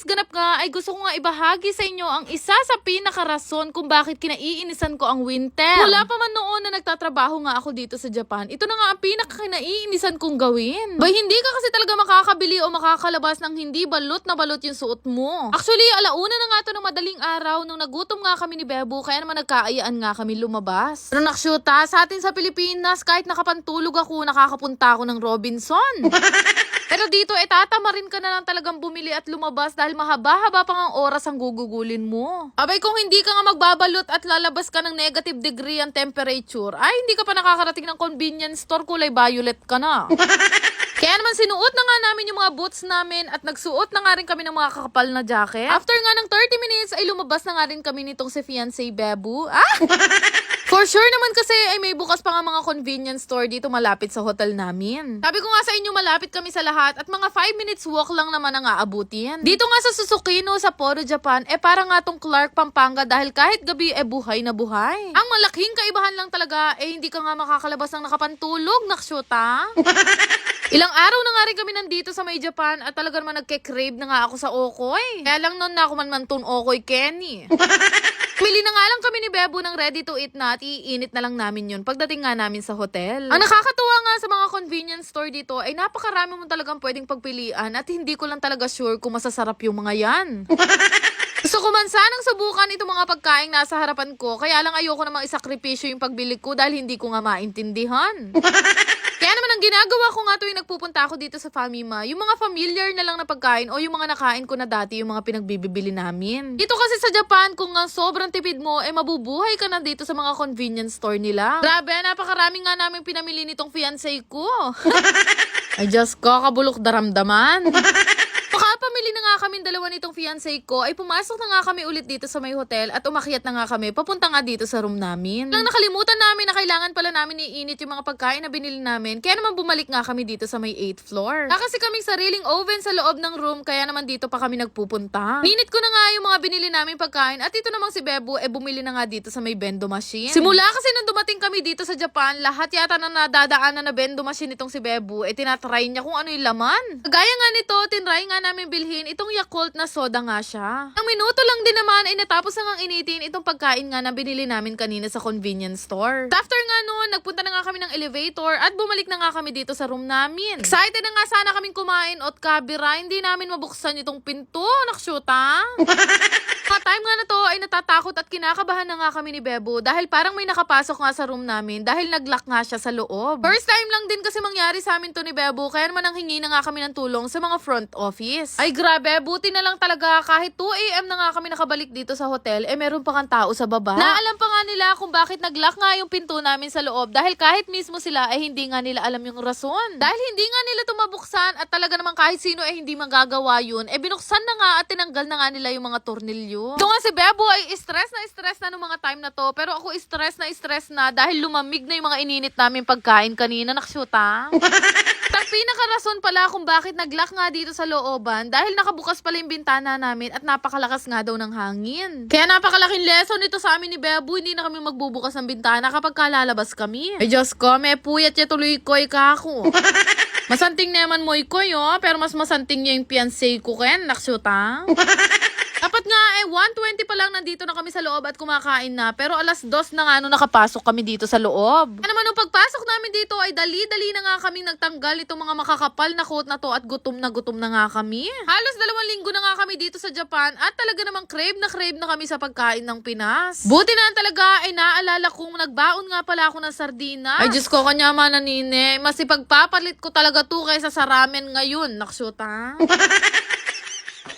guys, ganap nga ay gusto ko nga ibahagi sa inyo ang isa sa pinakarason kung bakit kinaiinisan ko ang winter. Wala pa man noon na nagtatrabaho nga ako dito sa Japan. Ito na nga ang pinakakinaiinisan kong gawin. Bay, hindi ka kasi talaga makakabili o makakalabas ng hindi balot na balot yung suot mo. Actually, alauna na nga to ng madaling araw nung nagutom nga kami ni Bebo kaya naman nagkaayaan nga kami lumabas. Pero nakshuta, sa atin sa Pilipinas, kahit nakapantulog ako, nakakapunta ako ng Robinson. Pero dito, eh, tatama rin ka na lang talagang bumili at lumabas dahil mahaba-haba pang ang oras ang gugugulin mo. Abay, kung hindi ka nga magbabalot at lalabas ka ng negative degree ang temperature, ay hindi ka pa nakakarating ng convenience store, kulay violet ka na. Kaya naman sinuot na nga namin yung mga boots namin at nagsuot na nga rin kami ng mga kakapal na jacket. After nga ng 30 minutes ay lumabas na nga rin kami nitong si fiancé Bebu. Ah! For sure naman kasi ay may bukas pa nga mga convenience store dito malapit sa hotel namin. Sabi ko nga sa inyo malapit kami sa lahat at mga 5 minutes walk lang naman ang aabutin. Dito nga sa Susukino sa Poro, Japan, eh para nga tong Clark, Pampanga dahil kahit gabi eh buhay na buhay. Ang malaking kaibahan lang talaga eh hindi ka nga makakalabas ng nakapantulog, naksyota. Ilang araw na nga rin kami nandito sa may Japan at talaga naman nagke-crave na nga ako sa okoy. Kaya lang noon na ako man mantun okoy Kenny. Mili na nga lang kami ni Bebo ng ready to eat na at iinit na lang namin yun pagdating nga namin sa hotel. Ang nakakatuwa nga sa mga convenience store dito ay napakarami mo talagang pwedeng pagpilian at hindi ko lang talaga sure kung masasarap yung mga yan. Gusto ko man sanang subukan itong mga pagkain nasa harapan ko, kaya lang ayoko namang isakripisyo yung pagbili ko dahil hindi ko nga maintindihan. Ang ginagawa ko nga tuwing nagpupunta ako dito sa Famima, yung mga familiar na lang na pagkain o yung mga nakain ko na dati, yung mga pinagbibili namin. Dito kasi sa Japan, kung nga sobrang tipid mo, eh mabubuhay ka na dito sa mga convenience store nila. Grabe, napakarami nga namin pinamili nitong fiancé ko. Ay, just kakabulok daramdaman. Makapamili na nga kami dalawa nitong fiancé ko, ay pumasok na nga kami ulit dito sa may hotel at umakyat na nga kami papunta nga dito sa room namin. Lang nakalimutan namin na kailangan pala namin iinit yung mga pagkain na binili namin, kaya naman bumalik nga kami dito sa may 8th floor. Wala kasi kaming sariling oven sa loob ng room, kaya naman dito pa kami nagpupunta. Ninit ko na nga yung mga binili namin pagkain at ito namang si Bebo, eh bumili na nga dito sa may bendo machine. Simula kasi nung dumating kami dito sa Japan, lahat yata na nadadaanan na bendo machine itong si Bebo, eh tinatry niya kung ano yung laman. Kagaya nga nito, tinry nga namin bilhin itong Yakult na soda nga siya. Ang minuto lang din naman ay natapos na ngang initin itong pagkain nga na binili namin kanina sa convenience store. After nga noon, nagpunta na nga kami ng elevator at bumalik na nga kami dito sa room namin. Excited na nga sana kaming kumain at kabira, hindi namin mabuksan itong pinto, nakshuta. Mga time nga na to ay natatakot at kinakabahan na nga kami ni Bebo dahil parang may nakapasok nga sa room namin dahil naglock nga siya sa loob. First time lang din kasi mangyari sa amin to ni Bebo kaya naman ang hingi na nga kami ng tulong sa mga front office. Ay grabe, buti na lang talaga kahit 2 a.m. na nga kami nakabalik dito sa hotel eh meron pa kang tao sa baba. Naalam pa nga nila kung bakit naglock nga yung pinto namin sa loob dahil kahit mismo sila ay hindi nga nila alam yung rason. Dahil hindi nga nila tumabuksan at talaga namang kahit sino ay hindi magagawa yun, eh binuksan na nga at tinanggal na nga nila yung mga tornilyo. Ito nga si Bebo ay stress na stress na nung mga time na to pero ako stress na stress na dahil lumamig na yung mga ininit namin pagkain kanina nakshuta. Tapos pinakarason pala kung bakit naglock nga dito sa looban dahil nakabukas pala yung bintana namin at napakalakas nga daw ng hangin. Kaya napakalaking lesson nito sa amin ni Bebo, hindi na kami magbubukas ng bintana kapag kalalabas kami. Ay Diyos ko, may puyat ya tuloy ko kako. Masanting naman mo ikoy, oh, pero mas masanting niya yung fiancé ko ken, naksyuta. Dapat nga eh, 1.20 pa lang nandito na kami sa loob at kumakain na. Pero alas 2 na nga nung nakapasok kami dito sa loob. Ano naman nung pagpasok namin dito ay dali-dali na nga kaming nagtanggal itong mga makakapal na coat na to at gutom na gutom na nga kami. Halos dalawang linggo na nga kami dito sa Japan at talaga namang crave na crave na kami sa pagkain ng Pinas. Buti na talaga ay naalala kong nagbaon nga pala ako ng sardina. Ay Diyos ko, kanya man nanine. Mas ipagpapalit ko talaga to kaysa sa ramen ngayon. Naksyuta.